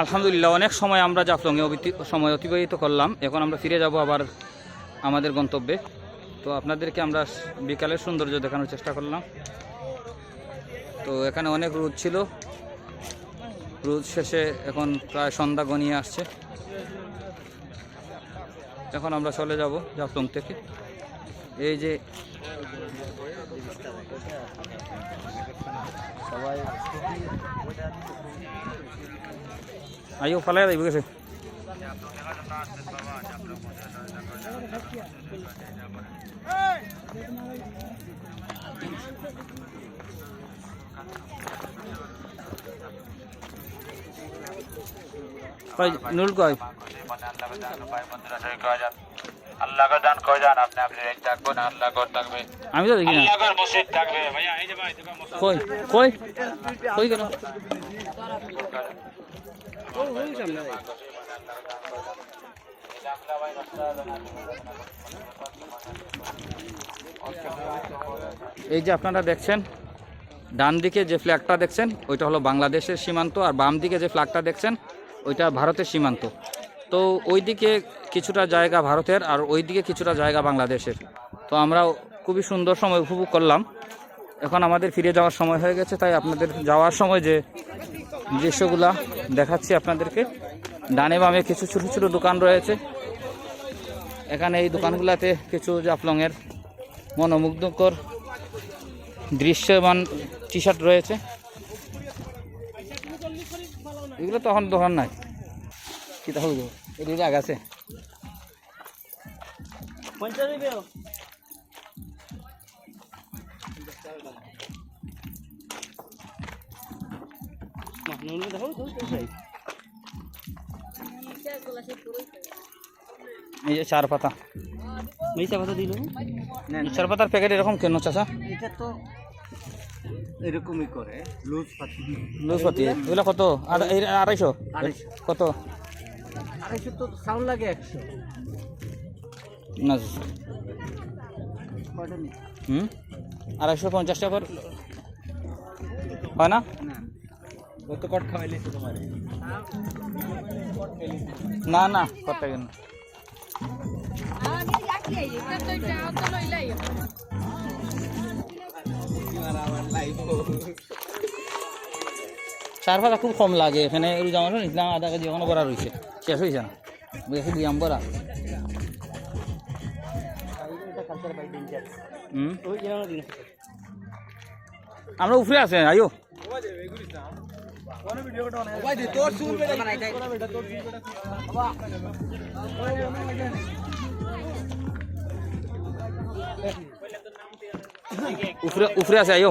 আলহামদুলিল্লাহ, অনেক সময় আমরা জাফলংয়ে সময় অতিবাহিত করলাম, এখন আমরা ফিরে যাব আবার আমাদের গন্তব্যে। তো আপনাদেরকে আমরা বিকালের সৌন্দর্য দেখানোর চেষ্টা করলাম। তো এখানে অনেক রোদ ছিল। রোদ শেষে এখন প্রায় সন্ধ্যা গনিয়ে আসছে। এখন আমরা চলে যাব জাফলং থেকে। এই যে আইও, ফালাই দিব গেছে নুল কয়? আল্লাহকে দান করে যান আপনি আপনি এক থাকব না আল্লাহ কর থাকবে আমি তো দেখি কই? কই? কই কেন? এই যে আপনারা দেখছেন, ডান দিকে যে ফ্ল্যাগটা দেখছেন, ওইটা হলো বাংলাদেশের সীমান্ত, আর বাম দিকে যে ফ্ল্যাগটা দেখছেন, ওইটা ভারতের সীমান্ত। তো ওই দিকে কিছুটা জায়গা ভারতের, আর ওই দিকে কিছুটা জায়গা বাংলাদেশের। তো আমরা খুবই সুন্দর সময় উপভোগ করলাম। এখন আমাদের ফিরে যাওয়ার সময় হয়ে গেছে, তাই আপনাদের যাওয়ার সময় যে দৃশ্যগুলা দেখাচ্ছি আপনাদেরকে। ডানে বামে কিছু ছোটো ছোটো দোকান রয়েছে। এখানে এই দোকানগুলোতে কিছু জাফলংয়ের মনোমুগ্ধকর দৃশ্যমান টি শার্ট রয়েছে। এগুলো তখন দোকান নাই। কি তাহলে? এগুলো এই যে চার পাতা। এই চা কথা দিল চার পাতার প্যাকেট এরকম কেন চাচা? এটা তো এরকমই করে লুজ পাতি। লুজ পাতি এগুলো কত? আড়াইশো। কত? আড়াইশো তো সাউন্ড লাগে একশো। না। হুম? আড়াইশো পঞ্চাশ টাকা হয় না? না কত কট খাওয়াইলে তোমার? না না কত টাকা চার খুব কম লাগে এখানে রোজা নিছিলাম আধা কেজি এখনও বড়া রয়েছে। শেষ হয়েছে না দেখি দুই আম বড়া। আমরা উফরে আছে আয়ো। উফরে উপরে আছে আইও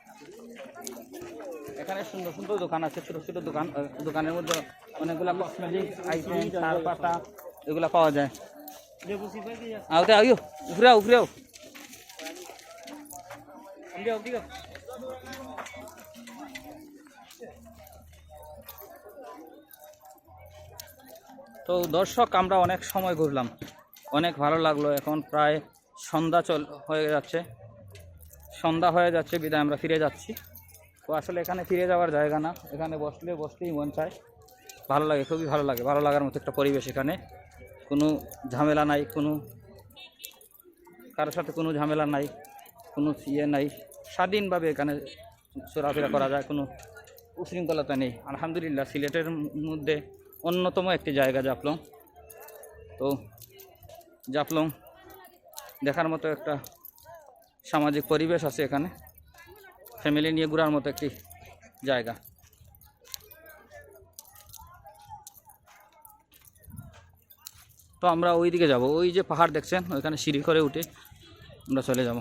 এখানে সুন্দর সুন্দর দোকান আছে, ছোট ছোট দোকান দোকানের মধ্যে অনেকগুলা কসমেটিক আইটেম চার পাতা এগুলা পাওয়া যায়। আওতে আইও উপরে আও। তো দর্শক, আমরা অনেক সময় ঘুরলাম, অনেক ভালো লাগল, এখন প্রায় সন্ধ্যা চল, হয়ে যাচ্ছে। সন্ধ্যা হয়ে যাচ্ছে, বিদায়, আমরা ফিরে যাচ্ছি। তো আসলে এখানে ফিরে যাওয়ার জায়গা না। এখানে বসলে, বসতেই মন চায়। ভালো লাগে, খুবই ভালো লাগে। ভালো লাগার মতো একটা পরিবেশ এখানে। কোনো ঝামেলা নাই, কোনো কারোর সাথে কোনো ঝামেলা নাই, কোনো ইয়ে নাই। স্বাধীনভাবে এখানে চলাফেরা করা যায়, কোনো উশৃঙ্খলতা নেই। আলহামদুলিল্লাহ, সিলেটের মধ্যে অন্যতম একটি জায়গা জাফলং। তো জাফলং দেখার মতো একটা সামাজিক পরিবেশ আছে এখানে। ফ্যামিলি নিয়ে ঘোরার মতো একটি জায়গা। তো আমরা ওই দিকে যাব। ওই যে পাহাড় দেখছেন, ওইখানে সিঁড়ি করে উঠে আমরা চলে যাব।